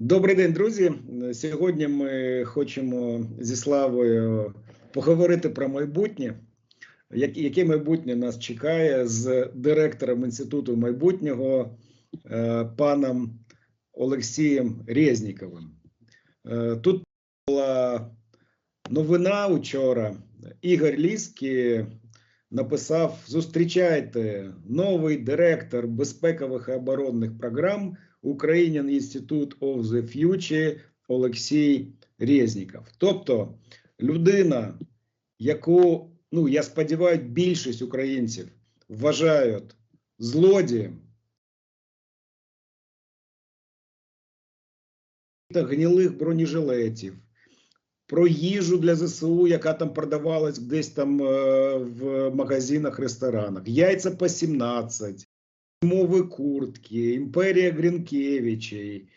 Добрий день, друзі. Сьогодні ми хочемо зі Славою поговорити про майбутнє. Яке майбутнє нас чекає з директором Інституту майбутнього е, паном Олексієм Резніковим. Е, Тут була новина учора. Ігор Ліський написав: зустрічайте новий директор безпекових і оборонних програм Ukrainian Institute of the Future Олексій Резніков. Тобто людина, яку, ну я сподіваюся, більшість українців вважають злодієм та гнилих бронежилетів, про їжу для ЗСУ, яка там продавалась десь там е, в магазинах, ресторанах, яйця по 17, мови куртки, імперія Грінкевичей,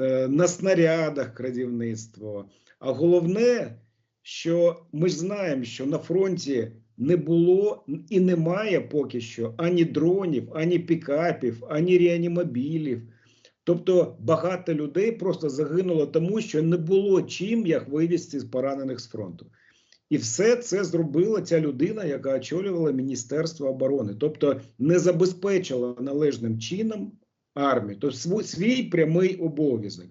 е, на снарядах крадівництво. А головне, що ми знаємо, що на фронті не було і немає поки що ані дронів, ані пікапів, ані реанімобілів. Тобто багато людей просто загинуло тому, що не було чим їх вивезти з поранених з фронту. І все це зробила ця людина, яка очолювала Міністерство оборони, тобто не забезпечила належним чином армію, тобто свій, прямий обов'язок.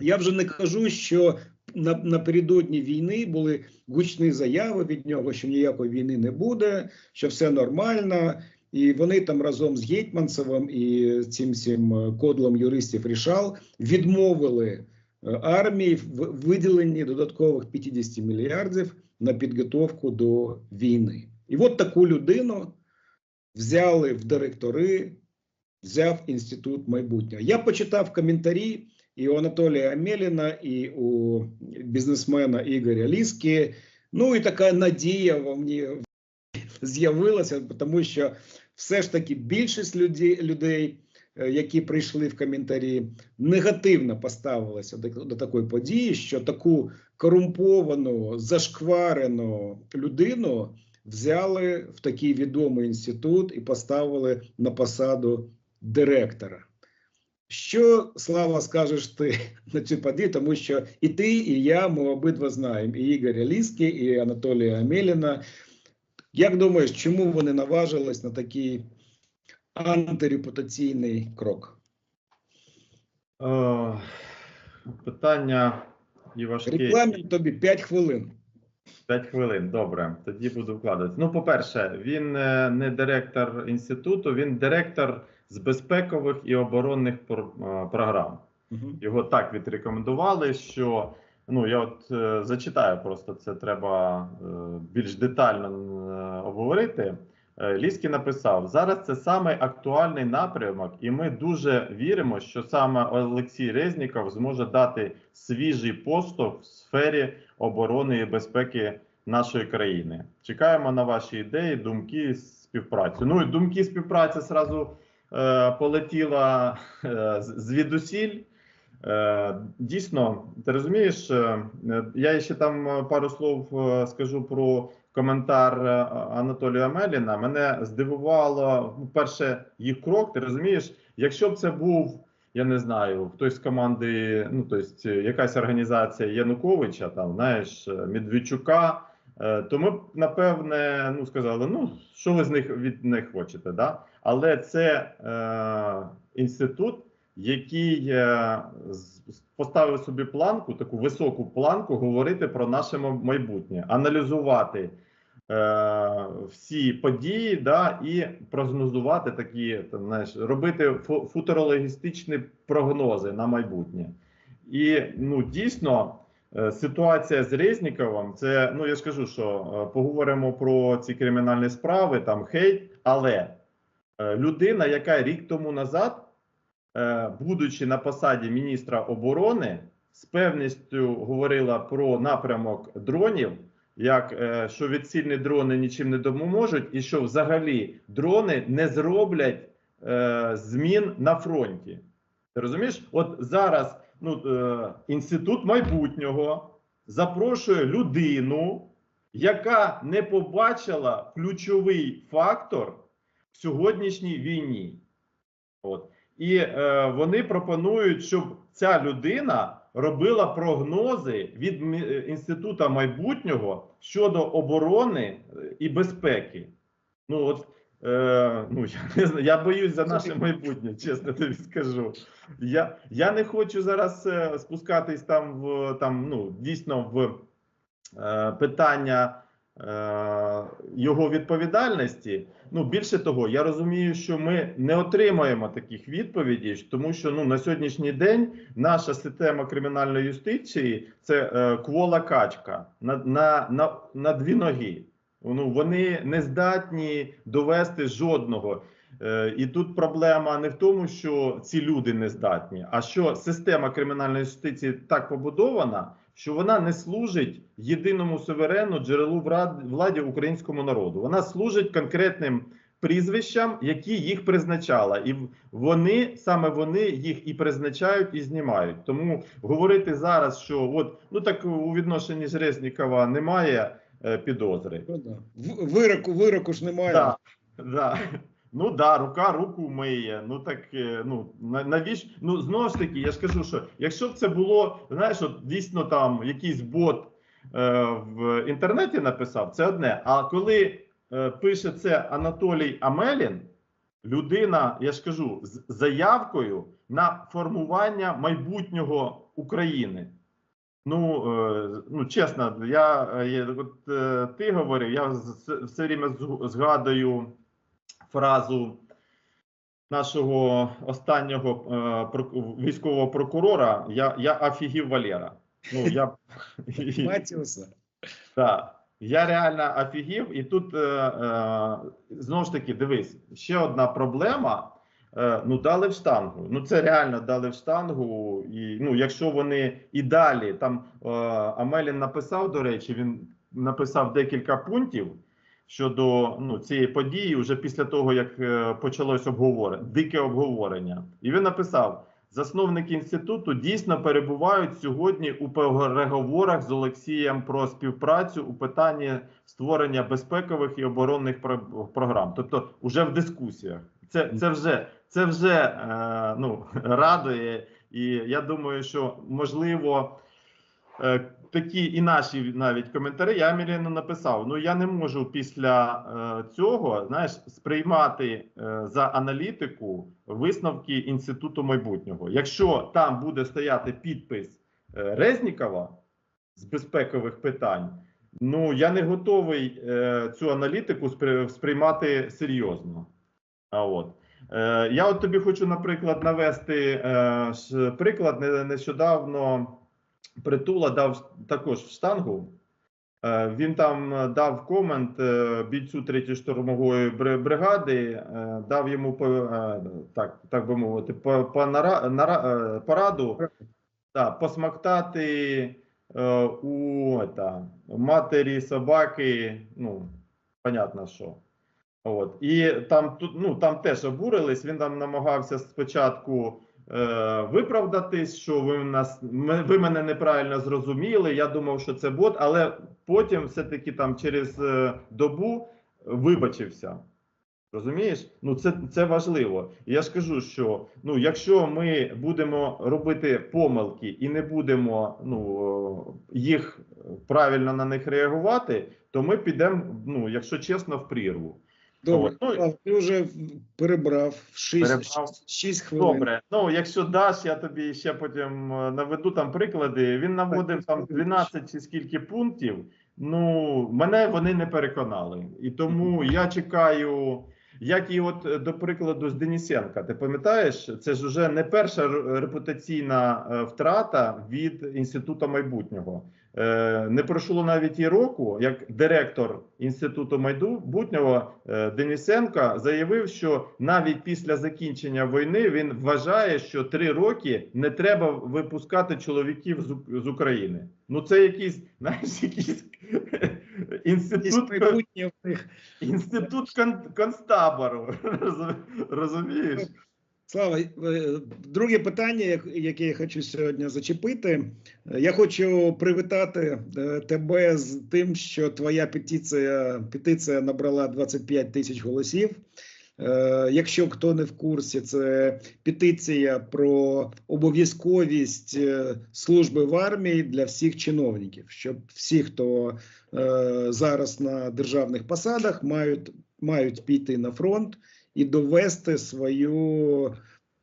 Я вже не кажу, що на, напередодні війни були гучні заяви від нього, що ніякої війни не буде, що все нормально. І вони там разом з Гетьманцевим і цим всім е, кодлом юристів рішал відмовили армії в виділенні додаткових 50 мільярдів на підготовку до війни. І от таку людину взяли в директори, взяв інститут майбутнього. Я почитав коментарі і у Анатолія Амеліна, і у бізнесмена Ігоря Ліски. Ну і така надія во мені з'явилася, тому що все ж таки більшість людей, які прийшли в коментарі, негативно поставилися до, до такої події, що таку корумповану, зашкварену людину взяли в такий відомий інститут і поставили на посаду директора. Що слава скажеш ти на цю подію, тому що і ти, і я ми обидва знаємо і Ігоря Ліски, і Анатолія Амеліна. Як думаєш, чому вони наважились на такий антирепутаційний крок? Е, Питання і важкі. Рекламі тобі 5 хвилин. 5 хвилин. Добре, тоді буду вкладати. Ну, по-перше, він е, не директор інституту, він директор з безпекових і оборонних е, програм. Його так відрекомендували, що ну я от е, зачитаю, просто це треба е, більш детально е, обговорити. Е, Ліський написав: зараз це саме актуальний напрямок, і ми дуже віримо, що саме Олексій Резніков зможе дати свіжий поступ в сфері оборони і безпеки нашої країни. Чекаємо на ваші ідеї, думки, співпрацю. Ну і думки співпраці зразу е, полетіла е, звідусіль. Е, Дійсно, ти розумієш, е, я ще там пару слов скажу про коментар е, Анатолія Меліна. Мене здивувало ну, перше їх крок. Ти розумієш, якщо б це був, я не знаю, хтось з команди, ну тобто якась організація Януковича, там знаєш, е, Медведчука, то ми б напевне ну сказали, ну що ви з них від них хочете, да? Але це е, інститут який поставив собі планку, таку високу планку, говорити про наше майбутнє, аналізувати е, всі події, да, і прогнозувати такі, там, знаєш, робити фу- футурологістичні прогнози на майбутнє. І ну дійсно. е, Ситуація з Резніковим, це ну я ж кажу, що е, поговоримо про ці кримінальні справи, там хейт, але е, людина, яка рік тому назад будучи на посаді міністра оборони, з певністю говорила про напрямок дронів, як е, що відсильні дрони нічим не допоможуть, і що взагалі дрони не зроблять е, змін на фронті. Ти розумієш? От зараз ну, е, інститут майбутнього запрошує людину, яка не побачила ключовий фактор в сьогоднішній війні. От. І е, вони пропонують, щоб ця людина робила прогнози від е, інституту майбутнього щодо оборони е, і безпеки. Ну от е, ну я не знаю, я боюсь за наше майбутнє, чесно тобі скажу. Я, я не хочу зараз е, спускатись там в там, ну дійсно в е, питання е, його відповідальності. Ну більше того, я розумію, що ми не отримаємо таких відповідей, тому що ну на сьогоднішній день наша система кримінальної юстиції це е, квола качка на, на, на, на дві ноги. Ну вони не здатні довести жодного. Е, І тут проблема не в тому, що ці люди не здатні, а що система кримінальної юстиції так побудована, що вона не служить єдиному суверену джерелу владі українському народу. Вона служить конкретним прізвищам, які їх призначала, і вони саме вони їх і призначають, і знімають. Тому говорити зараз, що от ну так у відношенні Жрезнікова немає е, підозри. Ну, Вироку, вироку ж немає. Да, да. Ну да, рука руку миє. Ну так е, ну навіщо? Ну знову ж таки, я ж кажу, що якщо б це було, знаєш, от дійсно там якийсь бот е, в інтернеті написав, це одне. А коли е, пише це Анатолій Амелін, людина, я ж кажу, з заявкою на формування майбутнього України. Ну, е, ну чесно, я, е, я от е, ти говорив, я все время згадую фразу нашого останнього е, військового прокурора. Я, я офігів Валера. Ну, я, так, я реально офігів, і тут е, е, знову ж таки, дивись, ще одна проблема. Е, ну, дали в штангу. Ну, це реально дали в штангу. І ну, якщо вони і далі там е, Амелін написав, до речі, він написав декілька пунктів щодо ну, цієї події, вже після того, як е, почалось обговорення, дике обговорення. І він написав: засновники інституту дійсно перебувають сьогодні у переговорах з Олексієм про співпрацю у питанні створення безпекових і оборонних про- програм. Тобто, вже в дискусіях. Це, це вже це вже е, ну, радує, і я думаю, що можливо. Такі і наші навіть коментарі. Я Міріну написав: ну я не можу після е, цього знаєш, сприймати е, за аналітику висновки інституту майбутнього. Якщо там буде стояти підпис е, Резнікова з безпекових питань, ну я не готовий е, цю аналітику спри- сприймати серйозно. А от. Е, я от тобі хочу, наприклад, навести е, приклад Не- нещодавно. Притула дав також в штангу. Е, Він там е, дав комент е, бійцю 3-ї штурмової бригади, дав йому так, так би мовити, пораду да, посмактати у ета, матері собаки, ну, понятно що. От. І там, ну, там теж обурились, він там намагався спочатку виправдатись, що ви нас ви мене неправильно зрозуміли. Я думав, що це бот, але потім все-таки там через е, добу вибачився. Розумієш? Ну це, це важливо. Я ж кажу, що ну, якщо ми будемо робити помилки і не будемо ну, їх правильно на них реагувати, то ми підемо, ну, якщо чесно, в прірву. Добре, От, ну, ти вже перебрав 6, Перебрав. 6, хвилин. Добре, ну якщо даш, я тобі ще потім е, наведу там приклади. Він наводив там 12 чи скільки пунктів. Ну мене вони не переконали, і тому я чекаю. Як і от е, до прикладу з Денисенка, ти пам'ятаєш, це ж вже не перша репутаційна е, втрата від інституту майбутнього. Е, Не пройшло навіть і року, як директор інституту майбутнього е, Денисенко заявив, що навіть після закінчення війни він вважає, що три роки не треба випускати чоловіків з, України. Ну це якийсь, знаєш, якийсь інститут. Інститут кон, концтабору. Розумієш? Слава, е, друге питання, яке я хочу сьогодні зачепити. Я хочу привітати е, тебе з тим, що твоя петиція, петиція набрала 25 тисяч голосів. Е, Якщо хто не в курсі, це петиція про обов'язковість служби в армії для всіх чиновників, щоб всі, хто зараз на державних посадах, мають, мають піти на фронт і довести свою,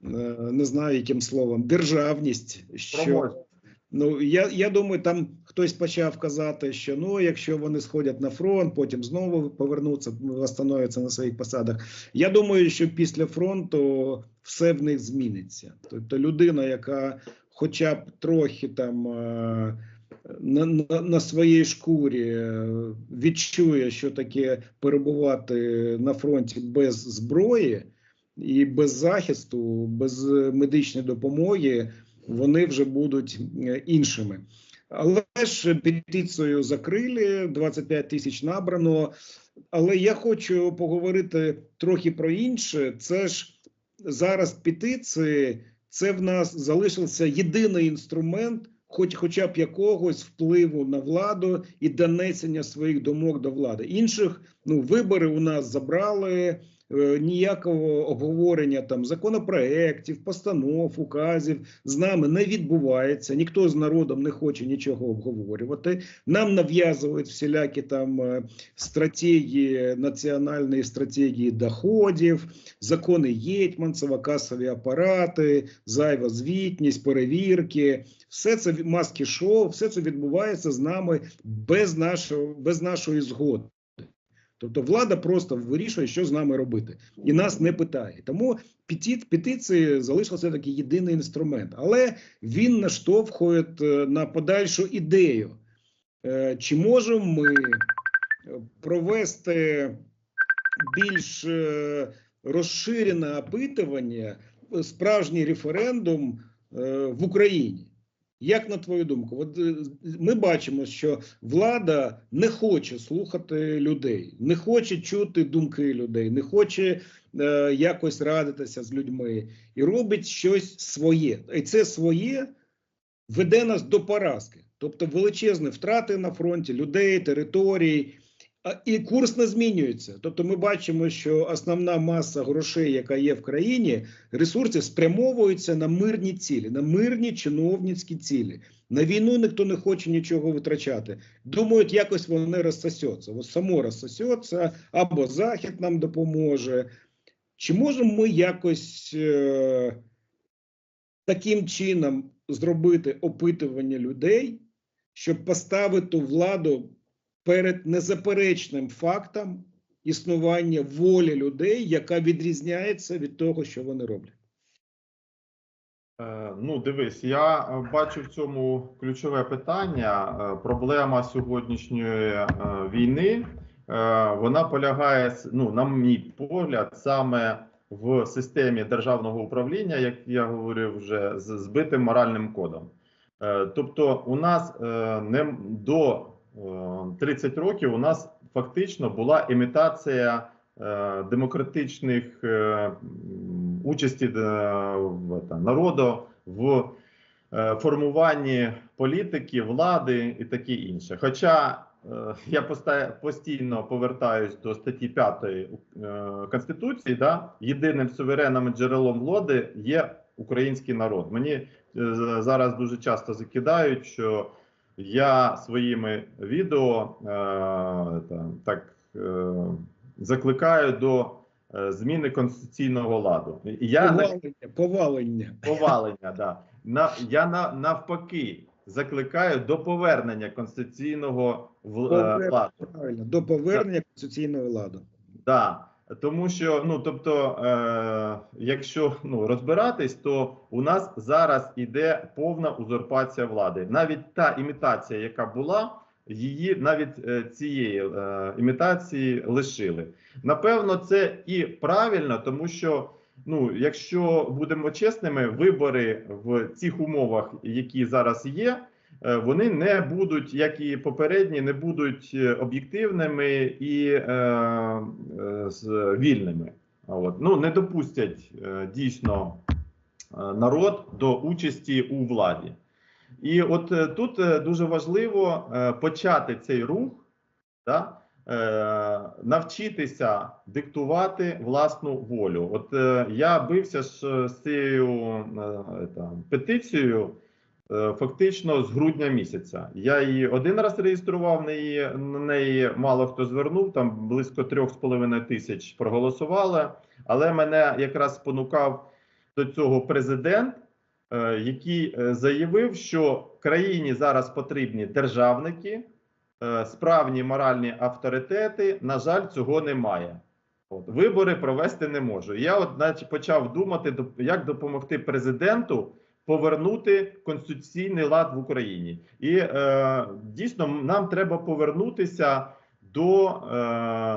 е, не знаю яким словом, державність. Що Ну я, я думаю, там хтось почав казати, що ну, якщо вони сходять на фронт, потім знову повернуться, встановляться на своїх посадах. Я думаю, що після фронту все в них зміниться. Тобто людина, яка хоча б трохи там е, на, на, на своїй шкурі е, відчує, що таке перебувати на фронті без зброї і без захисту, без медичної допомоги вони вже будуть е, іншими. Але ж петицію закрили, 25 тисяч набрано. Але я хочу поговорити трохи про інше. Це ж зараз петиції, це в нас залишився єдиний інструмент, хоч хоча б якогось впливу на владу і донесення своїх думок до влади. Інших ну вибори у нас забрали. Е, Ніякого обговорення там законопроєктів, постанов, указів з нами не відбувається. Ніхто з народом не хоче нічого обговорювати. Нам нав'язують всілякі там е, стратегії національної стратегії доходів, закони Єтьманцева, касові апарати, зайва звітність, перевірки. Все це маски шоу, все це відбувається з нами без нашого без нашої згоди. Тобто влада просто вирішує, що з нами робити, і нас не питає. Тому пети- петиції залишився такий єдиний інструмент, але він наштовхує е, на подальшу ідею. Е, Чи можемо ми е, провести більш розширене опитування, справжній референдум в Україні? Як на твою думку, от е, ми бачимо, що влада не хоче слухати людей, не хоче чути думки людей, не хоче е, якось радитися з людьми і робить щось своє. І це своє веде нас до поразки, тобто величезні втрати на фронті людей, територій. І курс не змінюється. Тобто, ми бачимо, що основна маса грошей, яка є в країні, ресурси спрямовуються на мирні цілі, на мирні чиновницькі цілі. На війну ніхто не хоче нічого витрачати. Думають, якось вони розсосеться. Ось само розсосеться, або Захід нам допоможе. Чи можемо ми якось е, таким чином зробити опитування людей, щоб поставити владу перед незаперечним фактом існування волі людей, яка відрізняється від того, що вони роблять? Е, Ну, дивись, я е, бачу в цьому ключове питання. Е, Проблема сьогоднішньої війни вона полягає, ну, на мій погляд, саме в системі державного управління, як я говорив, вже з збитим моральним кодом. Тобто, у нас не до 30 років у нас фактично була імітація е, демократичних е, участі е, народу в е, формуванні політики, влади і таке інше. Хоча е, я постійно повертаюсь до статті 5 е, Конституції, да, єдиним суверенним джерелом влади є український народ. Мені е, зараз дуже часто закидають, що я своїми відео е, та, так е, закликаю до е, зміни конституційного ладу. Я на Повалення, повалення. повалення, да. На, я на, навпаки закликаю до повернення конституційного Повер- ладу. Правильно, до повернення конституційного ладу. Да. Тому що, ну тобто, е, якщо ну, розбиратись, то у нас зараз іде повна узурпація влади. Навіть та імітація, яка була, її навіть е, цієї е, імітації лишили. Напевно, це і правильно, тому що ну, якщо будемо чесними, вибори в цих умовах, які зараз є, вони не будуть, як і попередні, не будуть е, об'єктивними і е, е, вільними. От. Ну, не допустять е, дійсно е, народ до участі у владі. І от е, тут е, дуже важливо е, почати цей рух, да, е, навчитися диктувати власну волю. От е, я бився ж з цією е, там, петицією е, фактично з грудня місяця. Я її один раз реєстрував, на неї, на неї мало хто звернув, там близько трьох з половиною тисяч проголосували, але мене якраз спонукав до цього президент, е, який е, заявив, що країні зараз потрібні державники, е, справні моральні авторитети. На жаль, цього немає. От, вибори провести не можу. Я от значить, почав думати, як допомогти президенту повернути конституційний лад в Україні. І е, дійсно нам треба повернутися до е,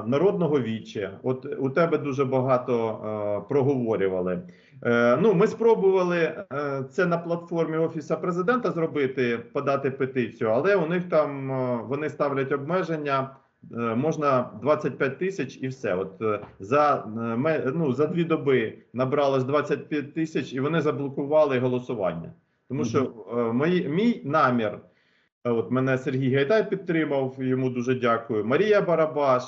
народного віччя. От у тебе дуже багато е, проговорювали. Е, ну, ми спробували е, це на платформі Офіса президента зробити, подати петицію, але у них там е, вони ставлять обмеження. Е, Можна 25 тисяч і все. От е, за е, ну, за дві доби набралось 25 тисяч, і вони заблокували голосування. Тому що мої, мій намір, от мене Сергій Гайдай підтримав, йому дуже дякую. Марія Барабаш.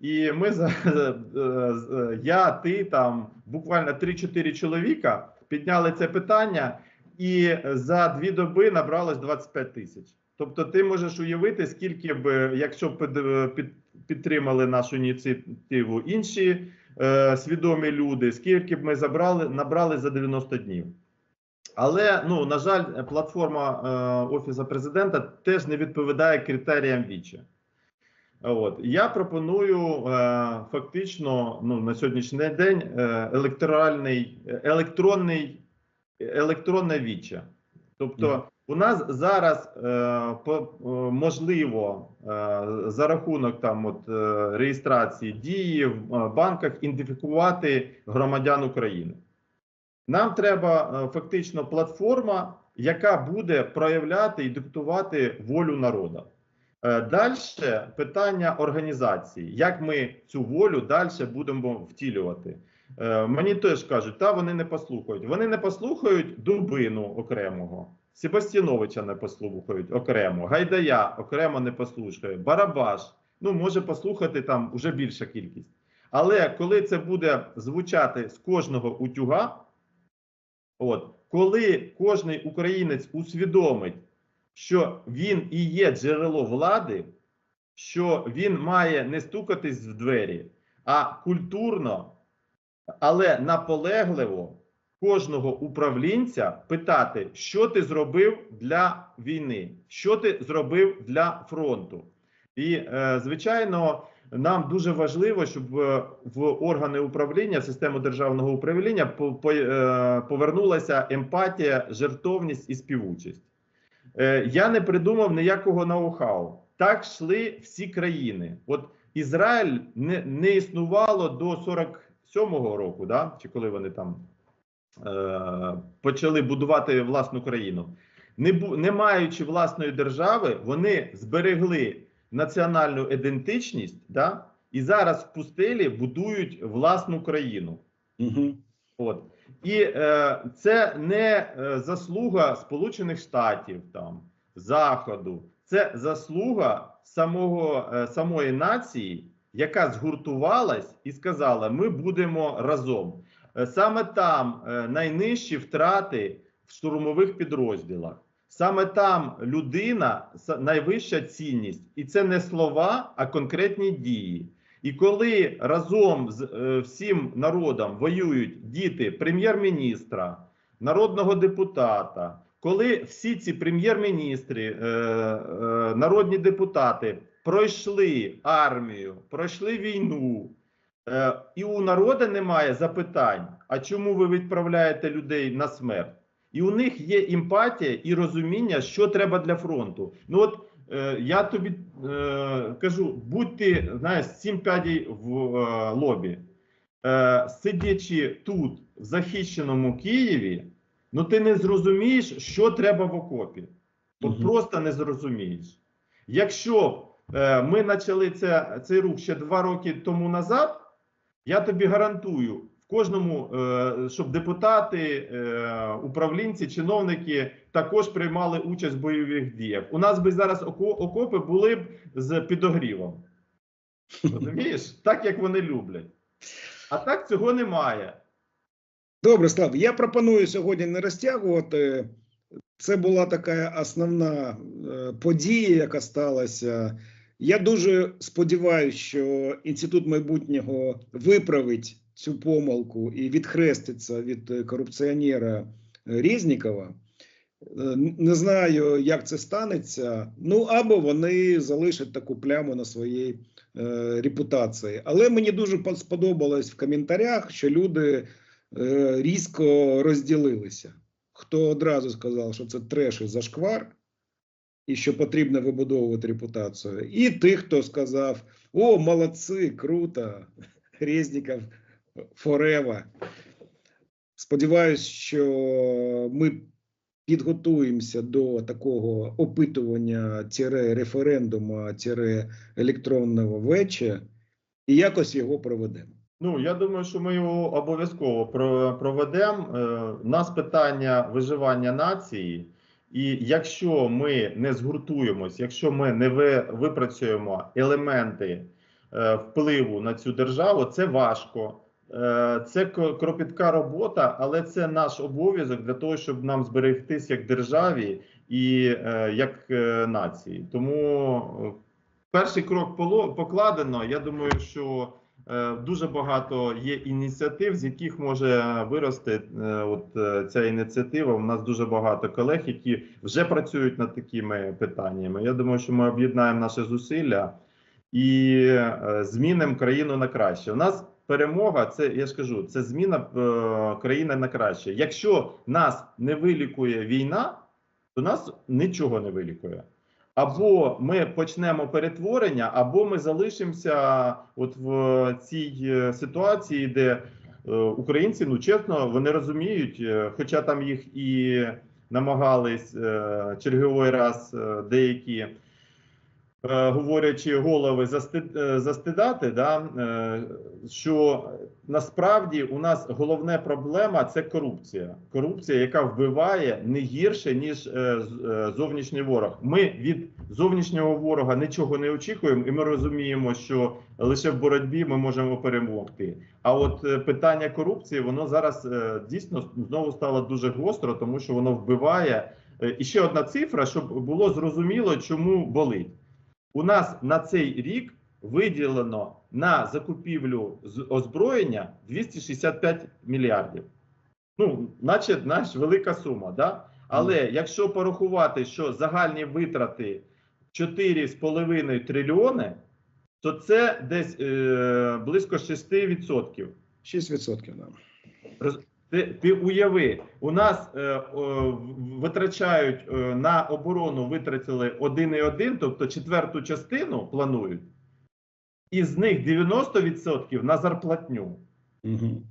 І ми за я, ти там буквально 3-4 чоловіка підняли це питання, і за дві доби набралось 25 тисяч. Тобто, ти можеш уявити, скільки б, якщо б під, під, підтримали нашу ініціативу інші е, свідомі люди, скільки б ми забрали, набрали за 90 днів. Але ну на жаль, платформа е, офісу президента теж не відповідає критеріям віче. От я пропоную е, фактично ну, на сьогоднішній день е, електоральний електронний електронне віче. Тобто. У нас зараз е, е, можливо е, за рахунок там от реєстрації дії в банках ідентифікувати громадян України. Нам треба фактично платформа, яка буде проявляти і диктувати волю народу. Далі питання організації, як ми цю волю далі будемо втілювати. Мені теж кажуть, та вони не послухають. Вони не послухають Дубину окремого, Себастьяновича не послухають окремо, Гайдая окремо не послухає, Барабаш. Ну, може послухати там уже більша кількість. Але коли це буде звучати з кожного утюга, от, коли кожний українець усвідомить, що він і є джерело влади, що він має не стукатись в двері, а культурно, але наполегливо кожного управлінця питати, що ти зробив для війни, що ти зробив для фронту. І, е, звичайно, нам дуже важливо, щоб е, в органи управління, в систему державного управління е, повернулася емпатія, жертовність і співучість. Я не придумав ніякого ноу-хау. Так йшли всі країни. От Ізраїль не, не існувало до 47-го року, да? чи коли вони там почали будувати власну країну. Не, не маючи власної держави, вони зберегли національну ідентичність, да? і зараз в пустелі будують власну країну. Угу. От. І е, це не е, заслуга Сполучених Штатів, там, Заходу, це заслуга самого, е, самої нації, яка згуртувалась і сказала: ми будемо разом. Е, Саме там е, найнижчі втрати в штурмових підрозділах. Саме там людина найвища цінність, і це не слова, а конкретні дії. І коли разом з е, всім народом воюють діти прем'єр-міністра, народного депутата, коли всі ці прем'єр-міністри, народні депутати пройшли армію, пройшли війну, і у народу немає запитань, а чому ви відправляєте людей на смерть? І у них є емпатія і розуміння, що треба для фронту. Ну от е, я тобі е, кажу, будь ти знаєш, сім п'ядій в е, лобі, е, сидячи тут, в захищеному Києві, ну ти не зрозумієш, що треба в окопі. От Мгм. просто не зрозумієш. Якщо е, ми почали це, цей рух ще два роки тому назад, я тобі гарантую, в кожному, е, щоб депутати, е, управлінці, чиновники також приймали участь в бойових діях. У нас би зараз окопи були б з підогрівом. Розумієш? Так, як вони люблять. А так цього немає. Добре, Слав, я пропоную сьогодні не розтягувати. Це була така основна е, подія, яка сталася. Я дуже сподіваюся, що інститут майбутнього виправить цю помилку і відхреститься від е, корупціонера Резнікова. Е, Не знаю, як це станеться. Ну або вони залишать таку пляму на своїй е, репутації. Але мені дуже сподобалось в коментарях, що люди е, різко розділилися. Хто одразу сказав, що це треш і зашквар, і що потрібно вибудовувати репутацію, і тих, хто сказав: О, молодці, круто! Резніков форева. Сподіваюсь, що ми підготуємося до такого опитування тире референдуму тире електронного веча і якось його проведемо. Ну, я думаю, що ми його обов'язково проведемо. Е, У нас питання виживання нації, і якщо ми не згуртуємось, якщо ми не випрацюємо елементи е, впливу на цю державу, це важко. Е, Це кропітка робота, але це наш обов'язок для того, щоб нам зберегтись як державі і е, як нації. Тому перший крок покладено. Я думаю, що Дуже багато є ініціатив, з яких може вирости е, от е, ця ініціатива. У нас дуже багато колег, які вже працюють над такими питаннями. Я думаю, що ми об'єднаємо наші зусилля і е, змінимо країну на краще. У нас перемога це я ж кажу, це зміна е, країни на краще. Якщо нас не вилікує війна, то нас нічого не вилікує. Або ми почнемо перетворення, або ми залишимося от в цій е, ситуації, де е, українці, ну чесно, вони розуміють, е, хоча там їх і намагались черговий раз деякі. Е, Говорячи голови е, застидати, да, е, що насправді у нас головна проблема це корупція. Корупція, яка вбиває не гірше ніж зовнішній ворог. Ми від зовнішнього ворога нічого не очікуємо, і ми розуміємо, що лише в боротьбі ми можемо перемогти. А от питання корупції воно зараз дійсно знову стало дуже гостро, тому що воно вбиває. І ще одна цифра, щоб було зрозуміло, чому болить. У нас на цей рік виділено на закупівлю озброєння 265 мільярдів. Ну, наче, знаєш, велика сума, да? Але якщо порахувати, що загальні витрати 4,5 трильйони, то це десь е, близько 6%. 6% да. Роз- Ти, ти уяви, у нас е, в- витрачають е, на оборону витратили 1,1, тобто четверту частину планують, і з них 90% на зарплатню. Угу.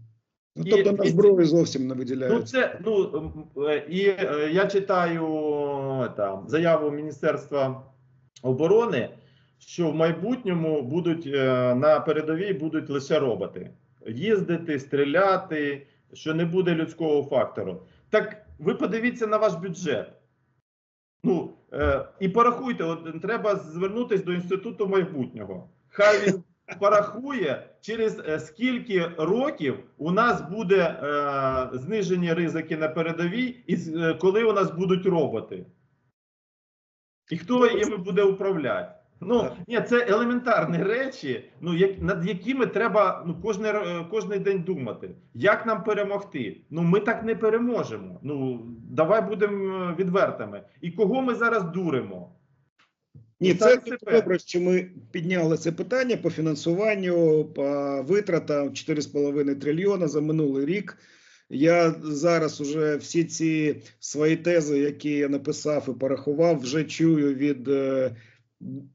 Ну, І- тобто на зброю зовсім не виділяють. Ну, це ну е, і е, я читаю е, там заяву Міністерства оборони, що в майбутньому будуть е, на передовій будуть лише роботи їздити, стріляти, що не буде людського фактору. Так ви подивіться на ваш бюджет. Ну е, і порахуйте, от треба звернутися до інституту майбутнього. Хай він порахує, через е, скільки років у нас буде е, знижені ризики на передовій, і е, коли у нас будуть роботи. І хто їми буде управляти? Ну ні, це елементарні речі, ну як над якими треба ну кожний р- кожний день думати. Як нам перемогти? Ну ми так не переможемо. Ну давай будемо е, відвертими. І кого ми зараз дуримо? Ні, це добре, що ми підняли це питання по фінансуванню, по витратам 4,5 трильйона за минулий рік. Я зараз уже всі ці свої тези, які я написав і порахував, вже чую від е,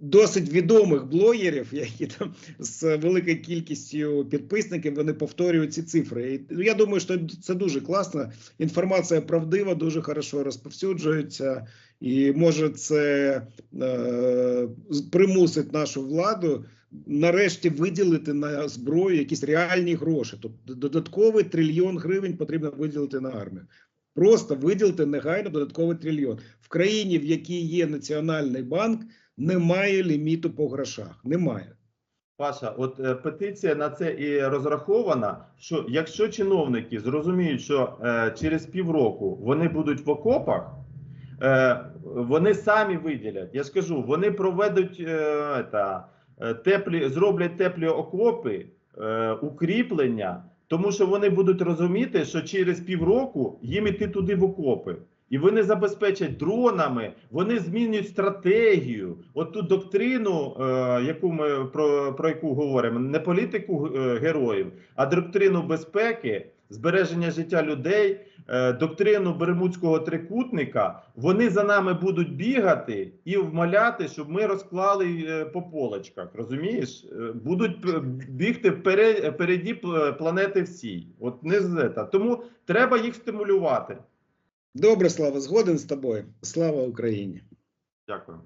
досить відомих блогерів, які там з великою кількістю підписників вони повторюють ці цифри. І я думаю, що це дуже класно. Інформація правдива, дуже хорошо розповсюджується, і може це е, примусить нашу владу нарешті виділити на зброю якісь реальні гроші. Тобто додатковий трильйон гривень потрібно виділити на армію. Просто виділити негайно додатковий трильйон в країні, в якій є національний банк, немає ліміту по грошах. Немає. Паша, от е, петиція на це і розрахована, що якщо чиновники зрозуміють, що е, через півроку вони будуть в окопах, е, вони самі виділять. Я скажу, вони проведуть е, та, е, теплі, зроблять теплі окопи, е, укріплення, тому що вони будуть розуміти, що через півроку їм іти туди в окопи. І вони забезпечать дронами, вони змінюють стратегію. От ту доктрину, е, яку ми про, про яку говоримо, не політику е, героїв, а доктрину безпеки, збереження життя людей, е, доктрину Беремудського трикутника. Вони за нами будуть бігати і вмоляти, щоб ми розклали по полочках. Розумієш? Будуть бігти впереді планети всій. От не з. Тому треба їх стимулювати. Добре, Слава, згоден з тобою. Слава Україні! Дякую.